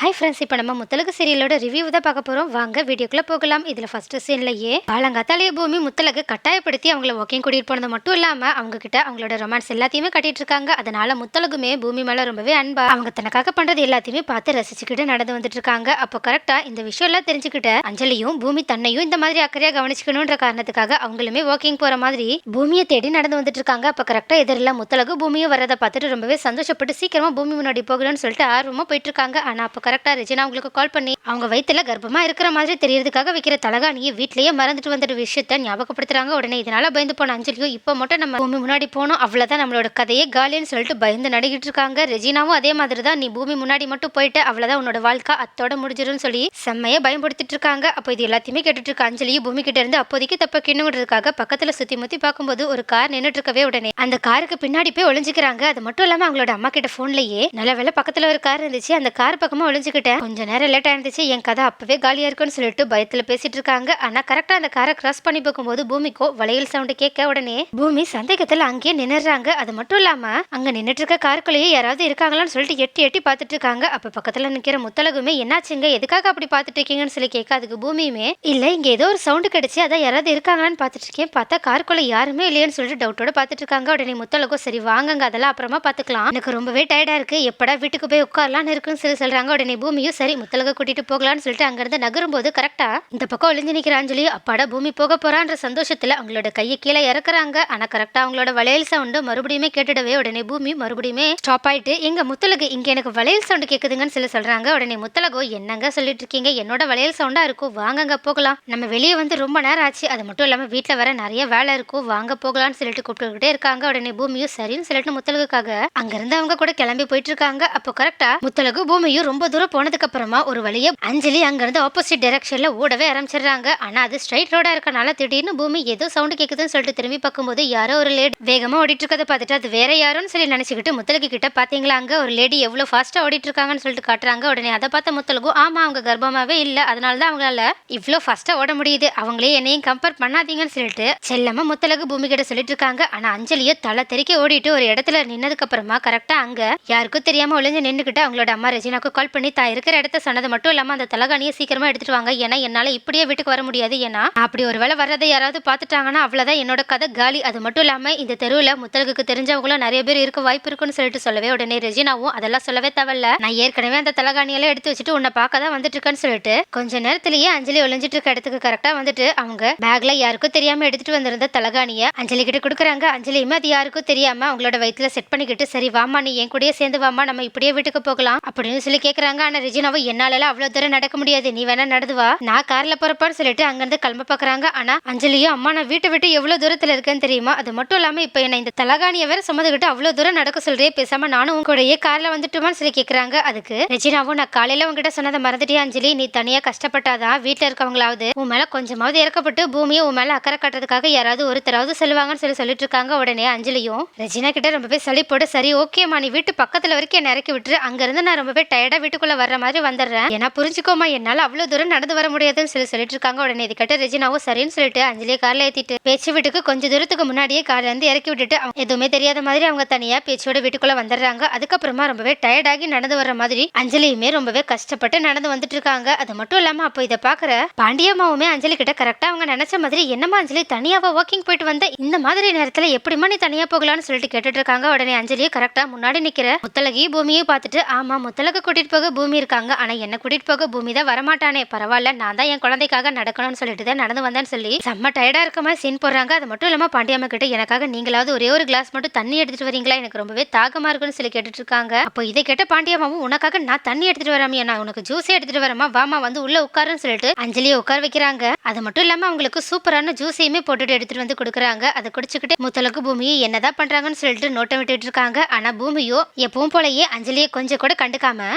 Hi friends இப்போ நம்ம Muthazhagu சீரியலோட review தான் பார்க்க போகிறோம் வாங்க வீடியோக்குள்ளே போகலாம். இதில் ஃபஸ்ட்டு சீன்லையே பாலங்காத்தாலேயே பூமி முத்தலகு கட்டாயப்படுத்தி அவங்கள வாக்கிங் கூட்டிகிட்டு போனது மட்டும் இல்லாமல் அவங்க கிட்ட அவங்களோட ரொமான்ஸ் எல்லாத்தையுமே கட்டிட்டு இருக்காங்க. அதனால முத்தலகுமே பூமி மேலே ரொம்பவே அன்பா அவங்க தனக்காக பண்ணுறது எல்லாத்தையுமே பார்த்து ரசிச்சுக்கிட்டு நடந்து வந்துட்டு இருக்காங்க. அப்போ கரெக்டாக இந்த விஷயம் எல்லாம் தெரிஞ்சுக்கிட்ட அஞ்சலியும் பூமி தன்னையும் இந்த மாதிரி அக்கறையாக கவனிச்சுக்கணுன்ற காரணத்துக்காக அவங்களுமே வாக்கிங் போகிற மாதிரி பூமியை தேடி நடந்து வந்துட்டு இருக்காங்க. அப்போ கரெக்டாக எதிரில் முத்தலகு பூமியும் வரதை பார்த்துட்டு ரொம்பவே சந்தோஷப்பட்டு சீக்கிரமாக பூமி முன்னாடி போகணும்னு சொல்லிட்டு ஆர்வமாக போயிட்டு இருக்காங்க. ஆனால் அப்போ கரெக்டாக ரெஜினா அவங்களுக்கு கால் பண்ணி அவங்க வயிற்றுல கர்ப்பமாக இருக்கிற மாதிரி தெரியறதுக்காக வைக்கிற தலகாணியை வீட்லேயே மறந்துட்டு வந்துட்டு விஷயத்த ஞாபகப்படுத்துறாங்க. உடனே இதனால பயந்து போன அஞ்சலியும் இப்போ மட்டும் நம்ம பூமி முன்னாடி போனோம். அவ்வளோதான் நம்மளோட கதையே காலின்னு சொல்லிட்டு பயந்து நடிக்கிட்டு இருக்காங்க. ரெஜினாவும் அதே மாதிரி தான் நீ பூமி முன்னாடி மட்டும் போயிட்டு அவ்வளோதான் உன்னோட வாழ்க்கை. அத்தோட முடிஞ்சிரும்னு சொல்லி செம்மையை பயன்படுத்திட்டு இருக்காங்க. அப்போ இது எல்லாத்தையுமே கேட்டுட்டு இருக்க அஞ்சலியும் பூமி கிட்ட இருந்து அப்போதைக்கு தப்ப கிண்ணுங்கிறதுக்காக பக்கத்தில் சுத்தி முத்தி பார்க்கும்போது ஒரு கார் நின்றுட்டு இருக்கவே உடனே அந்த காருக்கு பின்னாடி போய் ஒளிஞ்சிக்கிறாங்க. அது மட்டும் இல்லாமல் அவங்களோட அம்மா கிட்ட போன்லயே நல்ல வேலை பக்கத்தில் ஒரு கார் இருந்துச்சு. அந்த கார் பக்கமா ஒளிஞ்சுக்கிட்டேன் கொஞ்ச நேரம் லேட் ஆயிருந்துச்சு. என் கதை அப்பவே காலியா இருக்குன்னு சொல்லிட்டு பயத்துல பேசிட்டு இருக்காங்க. ஆனா கரெக்டா அந்த காரை கிராஸ் பண்ணி போகும்போது பூமிக்கோ வளையல் சவுண்ட் கேட்க உடனே பூமி சந்தேகத்துல அங்கேயே நின்னுறாங்க அது மட்டும் இல்லாம அங்க நின்னுட்டு இருக்க காருக்குள்ளேயே யாராவது இருக்காங்களான்னு சொல்லிட்டு எட்டி எட்டி பார்த்துட்டு இருக்காங்க. அப்ப பக்கத்துல நிக்கிற முத்தலகுமே என்னாச்சுங்க? எதுக்காக அப்படி பார்த்துட்டு இருக்கீங்கன்னு சொல்லி கேட்க அதுக்கு பூமியுமே இல்ல இங்க ஏதோ ஒரு சவுண்டு கிடைச்சு அதான் யாராவது இருக்காங்களான்னு பார்த்துட்டு இருக்கேன். பார்த்தா காருக்குள்ள யாருமே இல்லையேன்னு சொல்லிட்டு டவுட்டோட பார்த்துட்டு இருக்காங்க. உடனே முத்தலகோ சரி வாங்குங்க அதெல்லாம் அப்புறமா பார்த்துக்கலாம். எனக்கு ரொம்பவே டயர்டா இருக்கு. எப்படா வீட்டுக்கு போய் உட்காரலாம்னு இருக்குன்னு சொல்லி சொல்றாங்க. உடனே பூமியும் சரி முத்தலக கூட்டிட்டு போகலாம்னு சொல்லிட்டு அங்கிருந்து நகரும் போது கரெக்டா இந்த பக்கம் ஒளிஞ்சு நிக்கிற அஞ்சலி அப்பாடா பூமி போக போறான்ற சந்தோஷத்துல அவங்களோட கையை கீழே இறக்குறாங்க. ஆனா கரெக்டா அவங்களோட வளையல் சவுண்டு மறுபடியுமே கேட்டுடவே உடனே பூமி மறுபடியுமே ஸ்டாப் ஆயிட்டு எங்க முத்தலகு இங்க எனக்கு வளையல் சவுண்டு கேக்குதுங்கன்னு சொல்லி சொல்றாங்க. உடனே முத்தலகோ என்னங்க சொல்லிட்டு இருக்கீங்க? என்னோட வளையல் சவுண்டா இருக்கும். வாங்கங்க போகலாம். நம்ம வெளியே வந்து ரொம்ப நேரம் ஆச்சு. அது மட்டும் இல்லாம வீட்டுல வர நிறைய வேலை இருக்கும். வாங்க போகலாம்னு சொல்லிட்டு கூப்பிட்டுக்கிட்டே இருக்காங்க. உடனே பூமியும் சரின்னு சொல்லிட்டு முத்தலகுக்காக அங்கிருந்து அவங்க கூட கிளம்பி போயிட்டு இருக்காங்க. அப்போ கரெக்டா முத்தலகு பூமியும் ரொம்ப தூரம் போனதுக்கு அப்புறமா ஒரு வழியா அஞ்சலி அங்கிருந்து ஆப்போசிட் டைரக்ஷன்ல ஓடவே ஆரம்பிச்சிடுறாங்க. ஆனா அது ஸ்ட்ரைட் ரோடா இருக்கனால திடீர்னு பூமி ஏதோ சவுண்ட் கேக்குதுன்னு சொல்லிட்டு திரும்பி பார்க்கும்போது யாரோ ஒரு லேடி வேகமா ஓடிட்டு இருக்கதை பார்த்துட்டு அது வேற யாரோன்னு சொல்லி நினைச்சுக்கிட்டு முத்தலகு கிட்ட பாத்தீங்களா அங்க ஒரு லேடி எவ்வளவு ஃபாஸ்டா ஓடிட்டு இருக்காங்கன்னு சொல்லிட்டு காட்டுறாங்க. உடனே அதை பார்த்த முத்தலகும் ஆமா அவங்க கர்ப்பமாவே இல்ல. அதனால தான் அவங்களால இவ்வளோ ஃபாஸ்டா ஓட முடியுது. அவங்களே என்னையும் கம்பேர் பண்ணாதீங்கன்னு சொல்லிட்டு செல்லமா முத்தலகு பூமி கிட்ட சொல்லிட்டு இருக்காங்க ஆனா அஞ்சலியோ தலை தெறிக்க ஓடிட்டு ஒரு இடத்துல நின்னதுக்கு அப்புறமா கரெக்டா அங்க யாருக்கும் தெரியாம ஒளிஞ்சு நின்னுக்கிட்டு அவங்களோட அம்மா ரெஜினாக்கு கால் பண்ணி தான் இருக்கிற இடத்த சொன்னது மட்டும் இல்லாம அந்த தலகாணியை சீக்கிரமா எடுத்துட்டு வாங்க. ஏன்னா என்னால இப்படியே வீட்டுக்கு வர முடியாது. ஏன்னா அப்படி ஒரு வேலை வர்றதை யாராவது பார்த்துட்டாங்கன்னா அவ்வளவுதான் என்னோட கதை காலி. அது மட்டும் இல்லாம இந்த தெருவில் முத்தலுக்கு தெரிஞ்சவங்களும் நிறைய பேர் இருக்க வாய்ப்பு இருக்குன்னு சொல்லிட்டு சொல்லவே உடனே ரெஜினாவும் அதெல்லாம் சொல்லவே தேவையில்ல. நான் ஏற்கனவே அந்த தலகாணியெல்லாம் எடுத்து வச்சுட்டு உன்னை பார்க்க தான் வந்துட்டு இருக்கேன்னு சொல்லிட்டு கொஞ்ச நேரத்திலேயே அஞ்சலி ஒளிஞ்சிட்டு இருக்க இடத்துக்கு கரெக்டா வந்துட்டு அவங்க பேக்ல யாருக்கும் தெரியாம எடுத்துட்டு வந்திருந்த தலகாணிய அஞ்சலி கிட்ட கொடுக்குறாங்க. அஞ்சலியுமே அது யாருக்கும் தெரியாம அவங்களோட வயிற்றுல செட் பண்ணிக்கிட்டு சரி வாமா நீ என் கூடயே சேர்ந்து வாமா நம்ம இப்படியே வீட்டுக்கு போகலாம். அப்படின்னு சொல்லி போறாங்க ஆனா ரெஜினாவும் என்னாலலாம் அவ்வளவு தூரம் நடக்க முடியாது. நீ வேணா நடந்து வா. நான் கார்ல போறப்பான்னு சொல்லிட்டு அங்கிருந்து கிளம்ப பாக்குறாங்க ஆனா அஞ்சலியும் அம்மா நான் வீட்டை விட்டு எவ்வளவு தூரத்துல இருக்கேன்னு தெரியுமா? அது மட்டும் இல்லாம இப்ப என்ன இந்த தலகாணிய வேற சுமந்துகிட்டு அவ்வளவு தூரம் நடக்க சொல்றே பேசாம நானும் உங்க கூடயே கார்ல வந்துட்டுமான்னு சொல்லி கேக்குறாங்க. அதுக்கு ரெஜினாவும் நான் காலையில உங்ககிட்ட சொன்னதை மறந்துட்டியா அஞ்சலி? நீ தனியா கஷ்டப்பட்டாதான் வீட்டுல இருக்கவங்களாவது? உன் மேல கொஞ்சமாவது இறக்கப்பட்டு பூமியை உன் மேல அக்கறை கட்டுறதுக்காக யாராவது ஒருத்தராவது சொல்லுவாங்கன்னு சொல்லி சொல்லிட்டு இருக்காங்க உடனே அஞ்சலியும். ரெஜினா கிட்ட ரொம்பவே சளி போட்டு சரி ஓகேம்மா. நீ வீட்டு பக்கத்துல வரைக்கும் என்ன இறக்கி விட்டுரு. அங்க இருந்து நான் ரொம்பவே டயர்டா வீட்டுக்குள்ள வர்ற மாதிரி வந்துடுறேன். ஏன்னா புரிஞ்சுக்கோமா என்னால அவ்வளவு தூரம் நடந்து வர முடியாதுன்னு சொல்லி சொல்லிட்டு இருக்காங்க உடனே இது கேட்ட ரெஜினாவும் சரின்னு சொல்லிட்டு அஞ்சலியை கார்ல ஏத்திட்டு பேச்சு வீட்டுக்கு கொஞ்ச தூரத்துக்கு முன்னாடியே கார்ல இருந்து இறக்கி விட்டுட்டு எதுவுமே தெரியாத மாதிரி அவங்க தனியா பேச்சோட வீட்டுக்குள்ள வந்துடுறாங்க. அதுக்கப்புறமா ரொம்பவே டயர்டாகி நடந்து வர்ற மாதிரி அஞ்சலியுமே ரொம்பவே கஷ்டப்பட்டு நடந்து வந்துட்டு இருக்காங்க அது மட்டும் இல்லாம அப்போ இதை பாக்குற பாண்டியம்மாவுமே அஞ்சலி கிட்ட கரெக்டா அவங்க நினைச்ச மாதிரி என்னம்மா அஞ்சலி தனியாக வாக்கிங் போயிட்டு வந்த? இந்த மாதிரி நேரத்துல எப்படிம்மா நீ தனியா போகலாம்னு சொல்லிட்டு கேட்டுட்டு இருக்காங்க உடனே அஞ்சலியை கரெக்டா முன்னாடி நிக்கிற முத்தலகி பூமியை பார்த்துட்டு ஆமா முத்தலக கூட்டிட்டு போக பூமி இருக்காங்க. ஆனா என்ன கூட்டிட்டு போக பூமி தான் வரமாட்டானே. பரவாயில்ல நான் தான் என் குழந்தைக்காக நடக்கணும்னு சொல்லிட்டு தான் நடந்து வந்தேன்னு சொல்லி செம்ம டயர்டா இருக்க மாதிரி சீன் போடுறாங்க. அது மட்டும் இல்லாம பாண்டியம்மா கிட்ட எனக்காக நீங்களாவது ஒரே ஒரு கிளாஸ் மட்டும் தண்ணி எடுத்துட்டு வரீங்களா? எனக்கு ரொம்பவே தாகமா இருக்குன்னு சொல்லி கேட்டுட்டு இருக்காங்க. அப்போ இதை கேட்ட பாண்டியம்மாவும் உனக்காக நான் தண்ணி எடுத்துட்டு வராமியா நான் உனக்கு ஜூஸே எடுத்துட்டு வரமா வாமா வந்து உள்ள உட்காருன்னு சொல்லிட்டு அஞ்சலியை உட்கார வைக்கிறாங்க. அது மட்டும் இல்லாம அவங்களுக்கு சூப்பரான ஜூஸையுமே போட்டுட்டு எடுத்துட்டு வந்து கொடுக்குறாங்க. அதை குடிச்சுக்கிட்டு முத்தலகு பூமியை என்னதான் பண்றாங்கன்னு சொல்லிட்டு நோட்டம் விட்டுட்டு இருக்காங்க. ஆனா பூமியோ எப்பவும் போலயே அஞ்சலியை கொஞ்சம் கூட கண்டுக்காம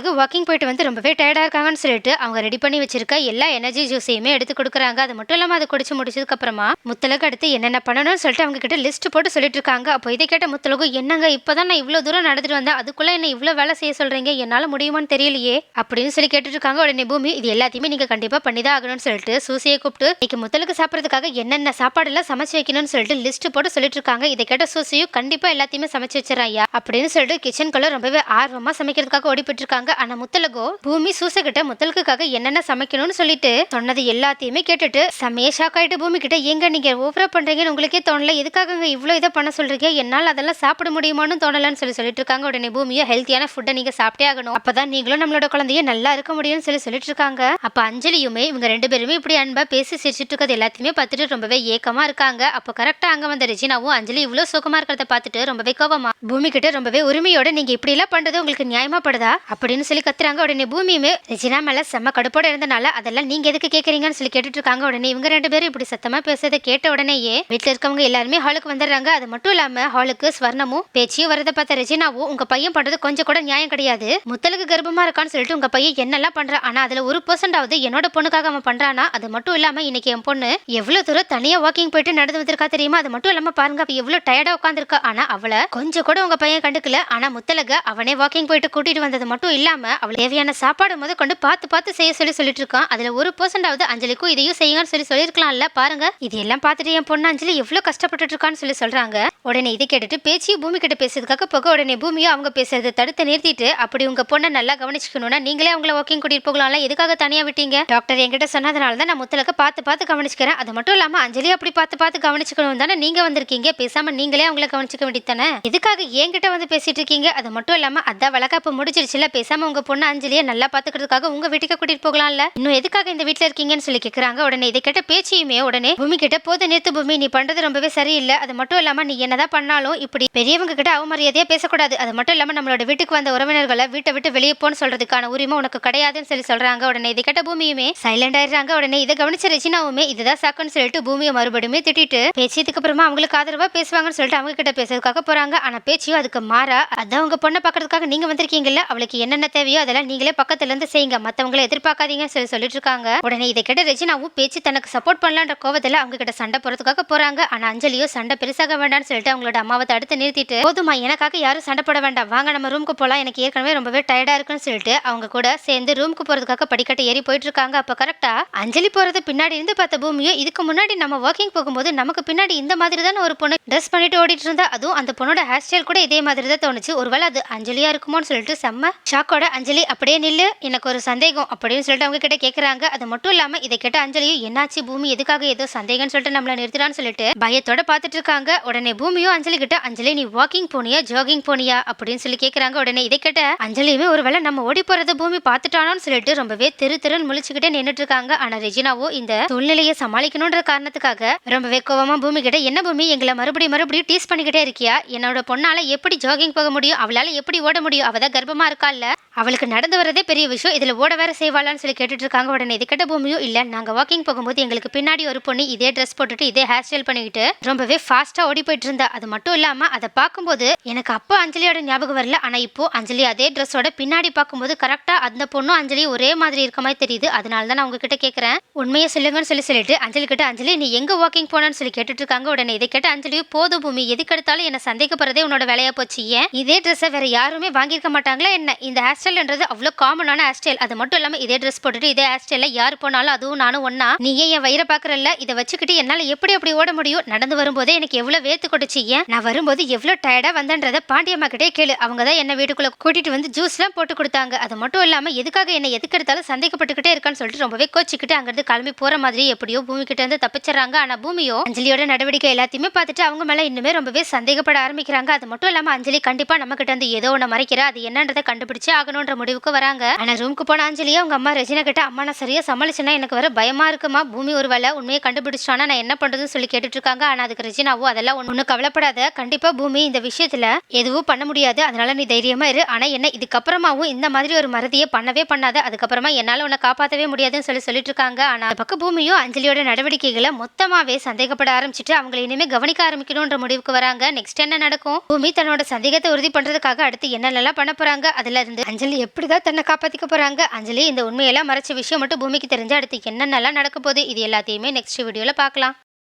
முத்தலகு வாக்கிங் போயிட்டு வந்து ரொம்பவே டயர்டாக இருக்காங்கன்னு சொல்லிட்டு அவங்க ரெடி பண்ணி வச்சிருக்க எல்லா எனர்ஜி ஜூஸையுமே எடுத்து கொடுக்குறாங்க. அது மட்டும் இல்லாமல் அதை குடிச்சு முடிச்சதுக்கு அப்புறமா முத்தலகு அடுத்து என்னென்ன பண்ணணும்னு சொல்லிட்டு அவங்க கிட்ட லிஸ்ட் போட்டு சொல்லிட்டு இருக்காங்க. அப்போ இதை கேட்ட முத்தலகு என்னங்க இப்போதான் நான் இவ்வளோ தூரம் நடந்துட்டு வந்தேன். அதுக்குள்ள என்ன இவ்வளோ வேலை செய்ய சொல்றீங்க? என்னால் முடியுமான்னு தெரியலையே. அப்படின்னு சொல்லி கேட்டுட்டு இருக்காங்க. உடனே பூமி இது எல்லாத்தையுமே நீங்க கண்டிப்பா பண்ணிதான் ஆகணும்னு சொல்லிட்டு சூசியை கூப்பிட்டு இன்னைக்கு முத்தலுக்கு சாப்பிட்றதுக்காக என்னென்ன சாப்பாடு எல்லாம் சமைச்சு வைக்கணும்னு சொல்லிட்டு லிஸ்ட் போட்டு சொல்லிட்டு இருக்காங்க. இதை கேட்ட சூசியும் கண்டிப்பா எல்லாத்தையுமே சமைச்சு வச்சிடறாயா அப்படின்னு சொல்லிட்டு கிச்சனுக்குள்ள ரொம்பவே ஆர்வமா சமைக்கிறதுக்காக ஓடி இருக்காங்க. இருக்காங்க ஆனா முத்தலகோ பூமி சூசகிட்ட முத்தலுக்காக என்னென்ன சமைக்கணும்னு சொல்லிட்டு சொன்னது எல்லாத்தையுமே கேட்டுட்டு செம்மைய ஷாக் ஆயிட்டு பூமி கிட்ட எங்க நீங்க ஓவரா பண்றீங்கன்னு உங்களுக்கே தோணல. எதுக்காக இவ்வளவு இதை பண்ண சொல்றீங்க? என்னால் அதெல்லாம் சாப்பிட முடியுமான்னு தோணலன்னு சொல்லி சொல்லிட்டு இருக்காங்க உடனே பூமியை ஹெல்த்தியான ஃபுட்டை நீங்க சாப்பிட்டே ஆகணும். அப்பதான் நீங்களும் நம்மளோட குழந்தைய நல்லா இருக்க முடியும்னு சொல்லி சொல்லிட்டு இருக்காங்க அப்ப அஞ்சலியுமே இவங்க ரெண்டு பேருமே இப்படி அன்பா பேசி சிரிச்சிட்டு இருக்கிறது எல்லாத்தையுமே பார்த்துட்டு ரொம்பவே ஏக்கமா இருக்காங்க. அப்போ கரெக்டா அங்க வந்த ரெஜினாவும் அஞ்சலி இவ்வளவு சுகமா இருக்கிறத பார்த்துட்டு ரொம்பவே கோபமா பூமி கிட்ட ரொம்பவே உரிமையோட நீங்க இப்படி எல்லாம் பண்றது உங்களுக்கு நியாயமா படுதா? அப்படின்னு சொல்லி கத்துறாங்க. உடனே பூமியுமே ரெஜினா மேல செம்ம கடுப்போட இருந்தனால அதெல்லாம் நீங்க எதுக்கு கேக்குறீங்கன்னு சொல்லி கேட்டுட்டு இருக்காங்க உடனே இவங்க ரெண்டு பேரும் இப்படி சத்தமா பேசுறதை கேட்ட உடனேயே வீட்டுல இருக்கவங்க எல்லாருமே ஹாலுக்கு வந்துடுறாங்க. அது மட்டும் இல்லாம ஹாலுக்கு ஸ்வர்ணமும் பேச்சியும் வரதை பார்த்த ரெஜினாவும் உங்க பையன் பண்றது கொஞ்சம் கூட நியாயம் கிடையாது. முத்தலுக்கு கர்ப்பமா இருக்கான்னு சொல்லிட்டு உங்க பையன் என்னெல்லாம் பண்றான் ஆனா அதுல ஒரு பர்சன்டாவது என்னோட பொண்ணுக்காக அவன் பண்றானா? அது மட்டும் இல்லாம இன்னைக்கு என் பொண்ணு எவ்வளவு தூரம் தனியா வாக்கிங் போயிட்டு நடந்து வந்திருக்கா தெரியுமா? அது மட்டும் இல்லாம பாருங்க அவ எவ்வளவு டயர்டா உட்காந்துருக்கா ஆனா அவளை கொஞ்சம் கூட உங்க பையன் கண்டுக்கல. ஆனா முத்தலக அவனே வாக்கிங் போயிட்டு கூட்டிட்டு வந்தது மட்டும் இல்ல இல்லாம அவள் தேவையான சாப்பாடு முத கொண்டு பார்த்து பார்த்து செய்ய சொல்லி சொல்லிட்டு இருக்கான் அதுல ஒரு பர்சன்டாவது அஞ்சலிக்கும் இதையும் செய்யுங்கன்னு சொல்லி சொல்லியிருக்கலாம்ல. பாருங்க. இது எல்லாம் பார்த்துட்டு என் பொண்ணு அஞ்சலி எவ்வளோ கஷ்டப்பட்டுட்டு இருக்கான்னு சொல்லி சொல்றாங்க. உடனே இதை கேட்டுட்டு பேச்சியும் பூமி கிட்ட பேசுறதுக்காக போக உடனே பூமியும் அவங்க பேசுறதை தடுத்து நிறுத்திட்டு அப்படி உங்க பொண்ணை நல்லா கவனிச்சுக்கணும்னா நீங்களே அவங்கள வாக்கிங் கூட்டிட்டு போகலாம்ல. எதுக்காக தனியாக விட்டீங்க? டாக்டர் என்கிட்ட சொன்னதுனால தான் நான் முத்தலக்க பார்த்து பார்த்து கவனிச்சுக்கிறேன். அது மட்டும் இல்லாமல் அஞ்சலி அப்படி பார்த்து பார்த்து கவனிச்சுக்கணும் தானே நீங்க வந்திருக்கீங்க. பேசாம நீங்களே அவங்கள கவனிச்சுக்க வேண்டியதானே எதுக்காக என்கிட்ட வந்து பேசிட்டு இருக்கீங்க? அது மட்டும் இல்லாமல் அதான் வழக்காப்பு முடிச்சிருச்சுல பேசாம உங்க பொண்ணு அஞ்சலியை நல்லா பாத்துக்கிறதுக்காக உங்க வீட்டுக்கு கூட்டிட்டு போகலாம்ல? இன்னும் எதுக்காக இந்த வீட்ல இருக்கீங்கன்னு சொல்லி கேக்குறாங்க. உடனே இதை கேட்ட பேச்சியுமே உடனே பூமி கிட்ட போது நிறுத்து பூமி நீ பண்றது ரொம்பவே சரியில்லை. அது மட்டும் இல்லாம நீ என்னதான் பண்ணாலும் இப்படி பெரியவங்க கிட்ட அவமரியாதையா பேசக்கூடாது. அது மட்டும் இல்லாம நம்மளோட வீட்டுக்கு வந்த உறவினர்களை வீட்டை விட்டு வெளியே போன்னு சொல்றதுக்கான உரிமை உனக்கு கிடையாதுன்னு சொல்லி சொல்றாங்க. உடனே இதை கேட்ட பூமியுமே சைலண்ட் ஆயிடுறாங்க. உடனே இதை கவனிச்ச ரெஜினாவுமே இதுதான் சாக்குன்னு சொல்லிட்டு பூமியை மறுபடியுமே திட்டிட்டு பேச்சதுக்கு அப்புறமா அவங்களுக்கு ஆதரவா பேசுவாங்கன்னு சொல்லிட்டு அவங்க கிட்ட பேசுறதுக்காக போறாங்க. ஆனா பேச்சியும் அதுக்கு மாறா அதான் உங்க பொண்ணை பாக்குறதுக்காக நீங்க வந்திருக்கீங்கல்ல. அவளுக்கு என்ன என்னென்ன தேவையோ அதெல்லாம் நீங்களே பக்கத்துல இருந்து செய்யுங்க. மத்தவங்களை எதிர்பார்க்காதீங்க சொல்லி சொல்லிட்டு இருக்காங்க உடனே இதை கேட்ட ரெஜினாவும் பேச்சு தனக்கு சப்போர்ட் பண்ணலான்ற கோவத்துல அவங்க கிட்ட சண்டை போறதுக்காக போறாங்க. ஆனா அஞ்சலியோ சண்டை பெருசாக வேண்டாம்னு சொல்லிட்டு அவங்களோட அம்மாவை தடுத்து நிறுத்திட்டு போதுமா எனக்காக யாரும் சண்டை போட வேண்டாம். வாங்க நம்ம ரூமுக்கு போலாம். எனக்கு ஏற்கனவே ரொம்பவே டயர்டா இருக்குன்னு சொல்லிட்டு அவங்க கூட சேர்ந்து ரூமுக்கு போறதுக்காக படிக்கட்டு ஏறி போயிட்டு இருக்காங்க அப்ப கரெக்டா அஞ்சலி போறது பின்னாடி இருந்து பார்த்த பூமியோ இதுக்கு முன்னாடி நம்ம வாக்கிங் போகும்போது நமக்கு பின்னாடி இந்த மாதிரி தானே ஒரு பொண்ணு ட்ரெஸ் பண்ணிட்டு ஓடிட்டு இருந்தா? அதுவும் அந்த பொண்ணோட ஹேர் ஸ்டைல் கூட இதே மாதிரி தான் தோணுச்சு. ஒருவேளை அது அஞ்சலியா இருக்குமோன்னு சொல்லிட்டு செம்ம ஷாக்கோட அஞ்சலி அப்படியே நில்லு. எனக்கு ஒரு சந்தேகம் அப்படின்னு சொல்லிட்டு அவங்க கிட்ட கேட்குறாங்க அது மட்டும் இல்லாமல் இதை கேட்ட அஞ்சலியும் என்னாச்சு பூமி? எதுக்காக ஏதோ சந்தேகம்னு சொல்லிட்டு நம்மளை நிறுத்திடான்னு சொல்லிட்டு பயத்தோட பார்த்துட்டு இருக்காங்க. உடனே பூமியும் அஞ்சலி கிட்ட அஞ்சலி நீ வாக்கிங் போனியா? ஜாகிங் போனியா? அப்படின்னு சொல்லி கேட்குறாங்க உடனே இதை கேட்ட அஞ்சலியுமே ஒருவேளை நம்ம ஓடி போகிறத பூமி பார்த்துட்டானோன்னு சொல்லிட்டு ரொம்பவே தெரு தெருன்னு முழிச்சுக்கிட்டே நின்றுட்டு இருக்காங்க. ஆனா ரெஜினாவோ இந்த சூழ்நிலையை சமாளிக்கணுன்ற காரணத்துக்காக ரொம்பவே கோவமா பூமி கிட்ட என்ன பூமி? எங்களை மறுபடியும் மறுபடியும் டீஸ் பண்ணிக்கிட்டே இருக்கியா? என்னோட பொண்ணால எப்படி ஜாகிங் போக முடியும்? அவளால எப்படி ஓட முடியும்? அவள் தான் கர்ப்பமாக இருக்கால்ல அவளுக்கு நடந்து வரதே பெரிய விஷயம். இதில் ஓட வேற செய்வாளான்னு சொல்லி கேட்டுட்டு இருக்காங்க உடனே இது கிட்ட பூமியும் இல்லை. நாங்கள் வாக்கிங் போகும்போது எங்களுக்கு பின்னாடி ஒரு பொண்ணு இதே ட்ரெஸ் போட்டுட்டு இதே ஹேர் ஸ்டைல் பண்ணிக்கிட்டு ரொம்பவே ஃபாஸ்ட்டாக ஓடி போயிட்டு இருந்தா அது மட்டும் இல்லாமல் அதை பார்க்கும்போது எனக்கு அப்போ அஞ்சலியோட ஞாபகம் வரல. ஆனால் இப்போ அஞ்சலி அதே ட்ரெஸ்ஸோட பின்னாடி பார்க்கும்போது கரெக்டாக அந்த பொண்ணும் அஞ்சலி ஒரே மாதிரி இருக்க மாதிரி தெரியுது. அதனால தான் நான் உங்ககிட்ட கேட்குறேன் உண்மையை சொல்லுங்கன்னு சொல்லி சொல்லிட்டு அஞ்சலி கிட்ட அஞ்சலி நீ எங்கே வாக்கிங் போனான்னு சொல்லி கேட்டுட்டு இருக்காங்க உடனே இதை கேட்ட அஞ்சலியும் போதும் பூமி எதுக்கு எடுத்தாலும் என்ன சந்தேகப்படுறதே உன்னோட வேலையா போச்சு. ஏன்? இதே ட்ரெஸ்ஸை வேற யாருமே வாங்கியிருக்க மாட்டாங்களா என்ன? இந்த ஹேர் ஸ்டைல்ன்றது அவ்வளோ காமனான ஹேர் ஸ்டைல் அது மட்டும் இல்லாமல் இதே ட்ரெஸ் போட்டுட்டு இதே ஹேர் ஸ்டைலில் யார் போனாலும் அதுவும் நானும் ஒன்னா நீ ஏன் என் வயிறை பார்க்குறல்ல இதை வச்சுக்கிட்டு என்னால் எப்படி அப்படி ஓட முடியும்? நடந்து வரும்போதே எனக்கு எவ்வளோ வேத்து கொட்டுச்சு ஏன்? நான் வரும்போது எவ்வளோ டயர்டாக வந்தேன்றதை பாண்டியம்மா கிட்டே கேளு. அவங்க தான் என்னை வீட்டுக்குள்ளே கூட்டிட்டு வந்து ஜூஸ்லாம் போட்டு கொடுத்தாங்க. அது மட்டும் இல்லாமல் எதுக்காக என்னை எதுக்கு எடுத்தாலும் சந்தேகப்பட்டுக்கிட்டே இருக்கான்னு சொல்லிட்டு ரொம்பவே கோச்சிக்கிட்டு அங்கேருந்து கிளம்பி போகிற மாதிரி எப்படியோ பூமி கிட்ட இருந்து தப்பிச்சிடறாங்க. ஆனால் பூமியோ அஞ்சலியோட நடவடிக்கை எல்லாத்தையுமே பார்த்துட்டு அவங்க மேலே இன்னுமே ரொம்பவே சந்தேகப்பட ஆரம்பிக்கிறாங்க. அது மட்டும் இல்லாமல் அஞ்சலி கண்டிப்பாக நம்ம கிட்ட இருந்து ஏதோ ஒன்று மறைக்கிற. அது என்னன்றதை கண்டுபிடிச்சே ஆகணும்ன்ற முடிவுக்கு வராங்க. ஆனா ரூமுக்கு போன அஞ்சலியை அவங்க அம்மா ரெஜினா கிட்ட அம்மா நான் சரியா சமாளிச்சேன்னா எனக்கு வர பயமா இருக்குமா? பூமி ஒரு வேலை உண்மையை கண்டுபிடிச்சானா நான் என்ன பண்றதுன்னு சொல்லி கேட்டுட்டு இருக்காங்க ஆனா அதுக்கு ரெஜினாவோ அதெல்லாம் ஒன்றும் கவலைப்படாத. கண்டிப்பா பூமி இந்த விஷயத்துல எதுவும் பண்ண முடியாது. அதனால நீ தைரியமா இரு. ஆனா என்ன இதுக்கப்புறமாவும் இந்த மாதிரி ஒரு மறதியை பண்ணவே பண்ணாத. அதுக்கப்புறமா என்னால உன்னை காப்பாற்றவே முடியாதுன்னு சொல்லி சொல்லிட்டு இருக்காங்க ஆனா பக்க பூமியும் அஞ்சலியோட நடவடிக்கைகளை மொத்தமாவே சந்தேகப்பட ஆரம்பிச்சுட்டு அவங்களை இனிமே கவனிக்க ஆரம்பிக்கணும்ன்ற முடிவுக்கு வராங்க. நெக்ஸ்ட் என்ன நடக்கும்? பூமி தன்னோட சந்தேகத்தை உறுதி பண்றதுக்காக அடுத்து என்னென்னலாம் பண்ண போறாங்க? அதுல இருந்து அஞ்சலி எப்படிதான் தன்னை காப்பாற்றிக்க போகிறாங்க அஞ்சலி இந்த உண்மையெல்லாம் மறைச்ச விஷயம் மட்டும் பூமிக்கு தெரிஞ்ச அடுத்து என்னென்னலாம் நடக்க போகுது? இது எல்லாத்தையுமே நெக்ஸ்ட் வீடியோவில் பார்க்கலாம்.